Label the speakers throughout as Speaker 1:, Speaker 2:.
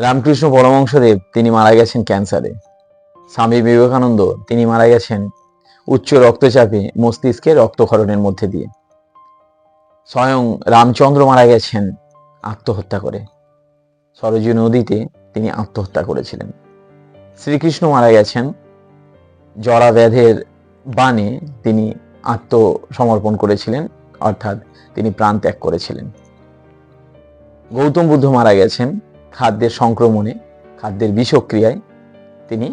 Speaker 1: রামকৃষ্ণ পরমংশদেব তিনি মারা গেছেন ক্যান্সারে। স্বামী বিবেকানন্দ, তিনি মারা গেছেন উচ্চ রক্তচাপে মস্তিষ্কে রক্তক্ষরণের মধ্যে দিয়ে। স্বয়ং রামচন্দ্র মারা গেছেন আত্মহত্যা করে। সরজী নদীতে তিনি আত্মহত্যা করেছিলেন। শ্রীকৃষ্ণ মারা গেছেন। জরা ব্যাধের বাণে তিনি আত্মসমর্পণ করেছিলেন, অর্থাৎ তিনি প্রাণ ত্যাগ করেছিলেন। গৌতম বুদ্ধ মারা গেছেন। খাদ্যের সংক্রমণে, খাদ্যের বিষক্রিয়ায় তিনি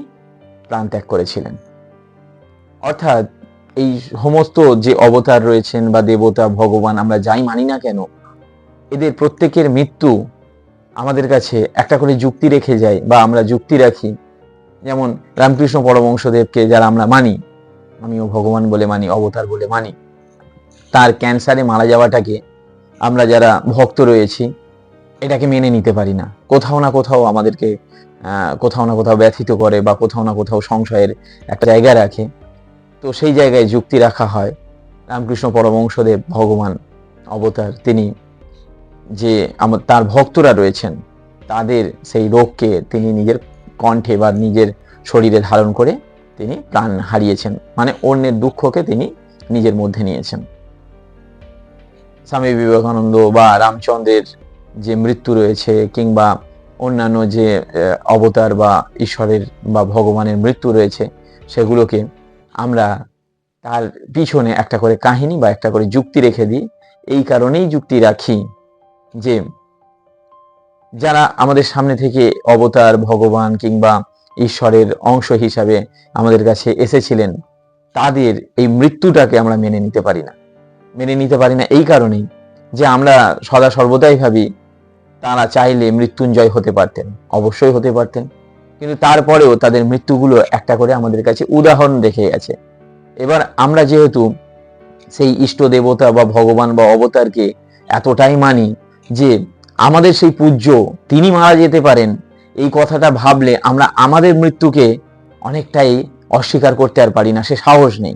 Speaker 1: প্রাণ ত্যাগ করেছিলেন। অর্থাৎ এই সমস্ত যে অবতার রয়েছেন বা দেবতা, ভগবান, আমরা যাই মানি না কেন, এদের প্রত্যেকের মৃত্যু আমাদের কাছে একটা করে যুক্তি রেখে যায় বা আমরা যুক্তি রাখি। যেমন রামকৃষ্ণ পরমংশদেবকে যারা আমরা মানি আমিও ভগবান বলে মানি, অবতার বলে মানি, তার ক্যান্সারে মারা যাওয়াটাকে আমরা যারা ভক্ত রয়েছি এটাকে মেনে নিতে পারি না। কোথাও না কোথাও আমাদেরকে কোথাও না কোথাও ব্যথিত করে বা কোথাও না কোথাও সংশয়ের একটা জায়গা রাখে। তো সেই জায়গায় যুক্তি রাখা হয়। রামকৃষ্ণ পরমংশদেব ভগবান অবতার, তিনি যে আমার তার ভক্তরা রয়েছেন, তাদের সেই রোগকে তিনি নিজের কণ্ঠে বা নিজের শরীরে ধারণ করে তিনি প্রাণ হারিয়েছেন। মানে অন্যের দুঃখকে তিনি নিজের মধ্যে নিয়েছেন। স্বামী বিবেকানন্দ বা রামচন্দ্রের যে মৃত্যু রয়েছে কিংবা অন্যান্য যে অবতার বা ঈশ্বরের বা ভগবানের মৃত্যু রয়েছে, সেগুলোকে আমরা তার পিছনে একটা করে কাহিনী বা একটা করে যুক্তি রেখে দিই। এই কারণেই যুক্তি রাখি যে, যারা আমাদের সামনে থেকে অবতার, ভগবান কিংবা ঈশ্বরের অংশ হিসাবে আমাদের কাছে এসেছিলেন, তাদের এই মৃত্যুটাকে আমরা মেনে নিতে পারি না। মেনে নিতে পারি না এই কারণেই যে আমরা সদা সর্বদাই ভাবি তারা চাইলে মৃত্যুঞ্জয় হতে পারতেন, অবশ্যই হতে পারতেন। কিন্তু তারপরেও তাদের মৃত্যুগুলো একটা করে আমাদের কাছে উদাহরণ রেখে গেছে। এবার আমরা যেহেতু সেই ইষ্ট দেবতা বা ভগবান বা অবতারকে এতটাই মানি যে আমাদের সেই পূজ্য, তিনি মারা যেতে পারেন, এই কথাটা ভাবলে আমরা আমাদের মৃত্যুকে অনেকটাই অস্বীকার করতে আর পারি না, সে সাহস নেই।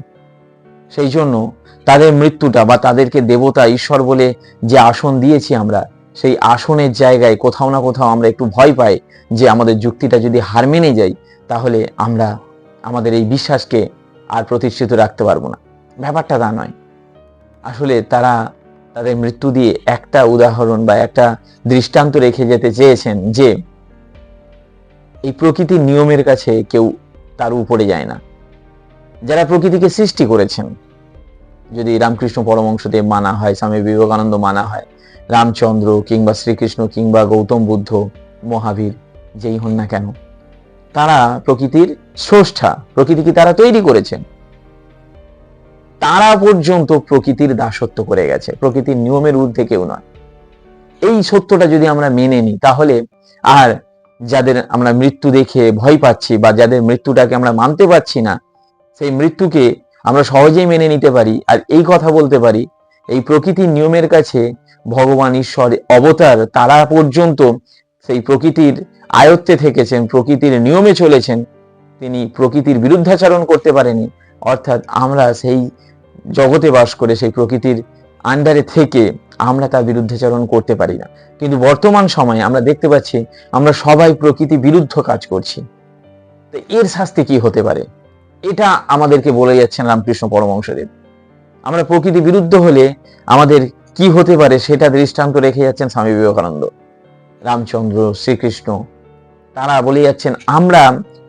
Speaker 1: সেই জন্য তাদের মৃত্যুটা বা তাদেরকে দেবতা, ঈশ্বর বলে যে আসন দিয়েছি আমরা সেই আসনের জায়গায় কোথাও না কোথাও আমরা একটু ভয় পাই যে আমাদের যুক্তিটা যদি হার মেনে যাই, তাহলে আমরা আমাদের এই বিশ্বাসকে আর প্রতিষ্ঠিত রাখতে পারব না। ব্যাপারটা তা নয়। আসলে তারা তাদের মৃত্যু দিয়ে একটা উদাহরণ বা একটা দৃষ্টান্ত রেখে যেতে চেয়েছেন যে, এই প্রকৃতির নিয়মের কাছে কেউ তার উপরে যায় না। যারা প্রকৃতিকে সৃষ্টি করেছেন যদি রামকৃষ্ণ পরমংশদেব মানা হয়, স্বামী বিবেকানন্দ মানা হয়, রামচন্দ্র কিংবা শ্রীকৃষ্ণ কিংবা গৌতম বুদ্ধ, মহাবীর, যেই হন না কেন, তারা প্রকৃতির স্রষ্টা প্রকৃতিকে তারা তৈরি করেছেন? তারা পর্যন্ত প্রকৃতির দাসত্ব করে গেছে, প্রকৃতির নিয়মের ঊর্ধ্বে কেউ নয়। এই সত্যটা যদি আমরা মেনে নিই, তাহলে আর যাদের আমরা মৃত্যু দেখে ভয় পাচ্ছি বা যাদের মৃত্যুটাকে আমরা মানতে পারছি না, সেই মৃত্যুকে আমরা সহজেই মেনে নিতে পারি আর এই কথা বলতে পারি, এই প্রকৃতির নিয়মের কাছে ভগবান ঈশ্বর অবতার, তারা পর্যন্ত সেই প্রকৃতির আয়ত্তে থেকেছেন, প্রকৃতির নিয়মে চলেছেন। তিনি প্রকৃতির বিরুদ্ধাচরণ করতে পারেনি। অর্থাৎ আমরা সেই জগতে বাস করে সেই প্রকৃতির আন্ডারে থেকে আমরা তার বিরুদ্ধাচরণ করতে পারি না। কিন্তু বর্তমান সময়ে আমরা দেখতে পাচ্ছি, আমরা সবাই প্রকৃতি বিরুদ্ধ কাজ করছি। তো এর শাস্তি কি হতে পারে? এটা আমাদেরকে বলে যাচ্ছেন রামকৃষ্ণ পরমংশদেব আমরা প্রকৃতি বিরুদ্ধ হলে আমাদের কি হতে পারে সেটা দৃষ্টান্ত রেখে যাচ্ছেন স্বামী বিবেকানন্দ। রামচন্দ্র, শ্রীকৃষ্ণ, তারা বলে যাচ্ছেন, আমরা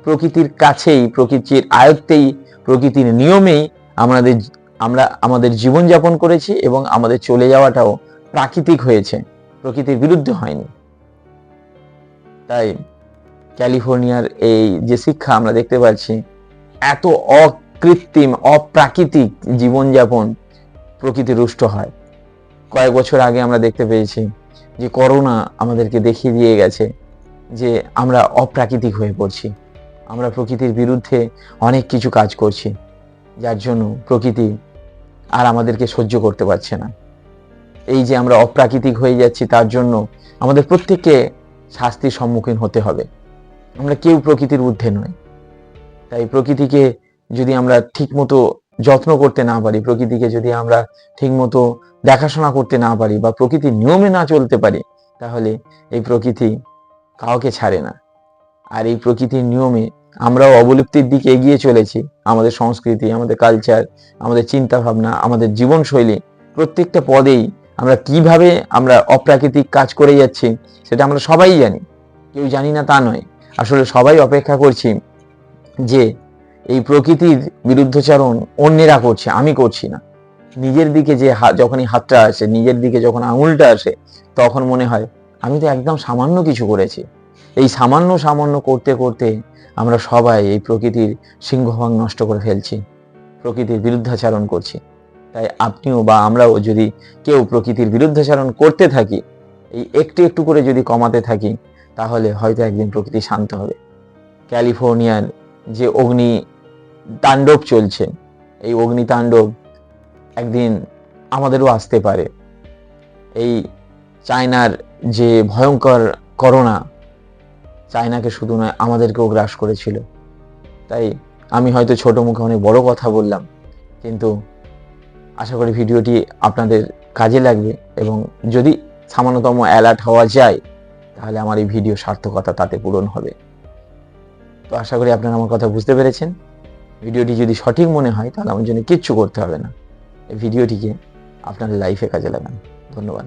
Speaker 1: প্রকৃতির কাছেই, প্রকৃতির আয়ত্তেই, প্রকৃতির নিয়মেই আমাদের, আমরা আমাদের জীবনযাপন করেছি এবং আমাদের চলে যাওয়াটাও প্রাকৃতিক হয়েছে। প্রকৃতির বিরুদ্ধে হয়নি। তাই ক্যালিফোর্নিয়ার এই যে শিক্ষা আমরা দেখতে পাচ্ছি এত অকৃত্রিম, অপ্রাকৃতিক জীবনযাপন প্রকৃতি রুষ্ট হয়। কয়েক বছর আগে আমরা দেখতে পেয়েছি যে করোনা আমাদেরকে দেখিয়ে দিয়ে গেছে যে আমরা অপ্রাকৃতিক হয়ে পড়ছি। আমরা প্রকৃতির বিরুদ্ধে অনেক কিছু কাজ করছি, যার জন্য প্রকৃতি আর আমাদেরকে সহ্য করতে পারছে না। এই যে আমরা অপ্রাকৃতিক হয়ে যাচ্ছি, তার জন্য আমাদের প্রত্যেককে শাস্তির সম্মুখীন হতে হবে। আমরা কেউ প্রকৃতির ঊর্ধ্বে নয় তাই প্রকৃতিকে যদি আমরা ঠিকমতো যত্ন করতে না পারি, প্রকৃতিকে যদি আমরা ঠিকমতো দেখাশোনা করতে না পারি বা প্রকৃতির নিয়মে না চলতে পারি, তাহলে এই প্রকৃতি কাউকে ছাড়ে না। আর এই প্রকৃতির নিয়মে আমরাও অবলুপ্তির দিকে এগিয়ে চলেছি। আমাদের সংস্কৃতি, আমাদের কালচার আমাদের চিন্তা ভাবনা আমাদের জীবনশৈলী প্রত্যেকটা পদেই আমরা কীভাবে আমরা অপ্রাকৃতিক কাজ করে যাচ্ছি, সেটা আমরা সবাই জানি। কেউ জানি না তা নয়। আসলে সবাই অপেক্ষা করছি যে এই প্রকৃতির বিরুদ্ধচারণ অন্যেরা করছে, আমি করছি না। নিজের দিকে যে যখনই হাতটা আসে, নিজের দিকে যখন আঙুলটা আসে, তখন মনে হয়, আমি তো একদম সামান্য কিছু করেছি। এই সামান্য সামান্য করতে করতে আমরা সবাই এই প্রকৃতির সিংহভাগ নষ্ট করে ফেলছি, প্রকৃতির বিরুদ্ধাচারণ করছি। তাই আপনিও বা আমরাও যদি কেউ প্রকৃতির বিরুদ্ধাচারণ করতে থাকি, এই একটু একটু করে যদি কমাতে থাকি, তাহলে হয়তো একদিন প্রকৃতি শান্ত হবে। ক্যালিফোর্নিয়ার যে অগ্নি তাণ্ডব চলছে, এই অগ্নি তাণ্ডব একদিন আমাদেরও আসতে পারে। এই চায়নার যে ভয়ঙ্কর করোনা, চায়নাকে শুধু নয়, আমাদেরকেও গ্রাস করেছিল। তাই আমি হয়তো ছোট মুখে অনেক বড় কথা বললাম, কিন্তু আশা করি ভিডিওটি আপনাদের কাজে লাগবে এবং যদি সামান্যতম অ্যালার্ট হওয়া যায়, তাহলে আমার এই ভিডিও সার্থকতা তাতে পূরণ হবে। তো আশা করি আপনারা আমার কথা বুঝতে পেরেছেন। ভিডিওটি যদি সঠিক মনে হয়, তাহলে আমার জন্য কিচ্ছু করতে হবে না। এই ভিডিওটিকে আপনার লাইফে কাজে লাগান। ধন্যবাদ।